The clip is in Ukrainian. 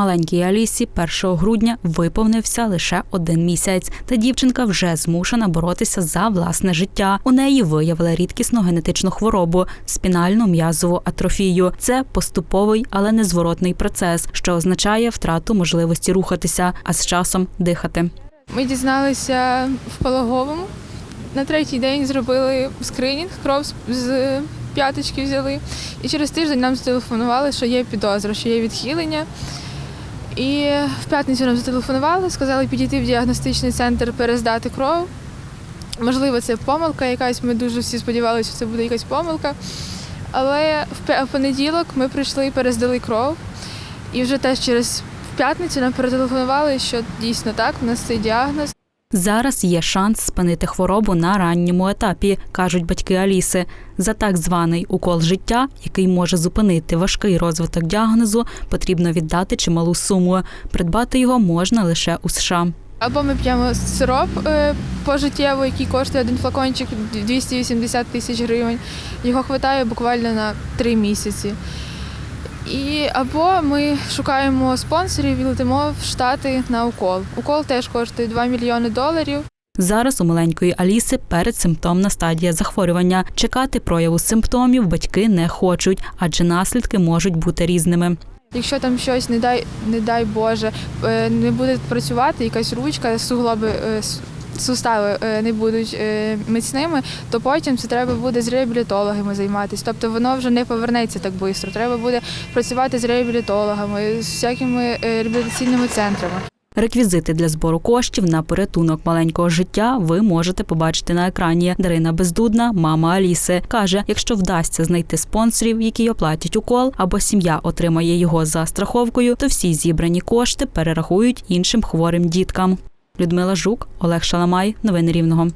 Маленькій Алісі 1 грудня виповнився лише один місяць, та дівчинка вже змушена боротися за власне життя. У неї виявили рідкісну генетичну хворобу спінальну м'язову атрофію. Це поступовий, але незворотний процес, що означає втрату можливості рухатися, а з часом дихати. Ми дізналися в пологовому. На третій день зробили скринінг, кров з- п'яточки взяли. І через тиждень нам зателефонували, що є підозра, що є відхилення. І в п'ятницю нам зателефонували, сказали підійти в діагностичний центр, перездати кров. Можливо, це помилка якась. Ми дуже всі сподівалися, що це буде якась помилка. Але в понеділок ми прийшли і перездали кров. І вже теж через п'ятницю нам перетелефонували, що дійсно так, в нас цей діагноз. Зараз є шанс спинити хворобу на ранньому етапі, кажуть батьки Аліси. За так званий укол життя, який може зупинити важкий розвиток діагнозу, потрібно віддати чималу суму. Придбати його можна лише у США. Або ми п'ємо сироп е, пожиттєво, який коштує один флакончик 280 тисяч гривень. Його вистачає буквально на три місяці. І або ми шукаємо спонсорів і летимо в Штати на укол. Укол теж коштує 2 мільйони доларів. Зараз у маленької Аліси передсимптомна стадія захворювання. Чекати прояву симптомів батьки не хочуть, адже наслідки можуть бути різними. Якщо там щось, не дай, не дай Боже, е, не буде працювати, якась ручка, суглоби, е, сустави е, не будуть е, міцними, то потім це треба буде з реабілітологами займатися. Тобто воно вже не повернеться так швидко. Треба буде працювати з реабілітологами, з всякими е, реабілітаційними центрами. Реквізити для збору коштів на порятунок маленького життя ви можете побачити на екрані. Дарина Бездудна, мама Аліси, каже: якщо вдасться знайти спонсорів, які оплатять укол, або сім'я отримає його за страховкою, то всі зібрані кошти перерахують іншим хворим діткам. Людмила Жук, Олег Шаламай, новини Рівного.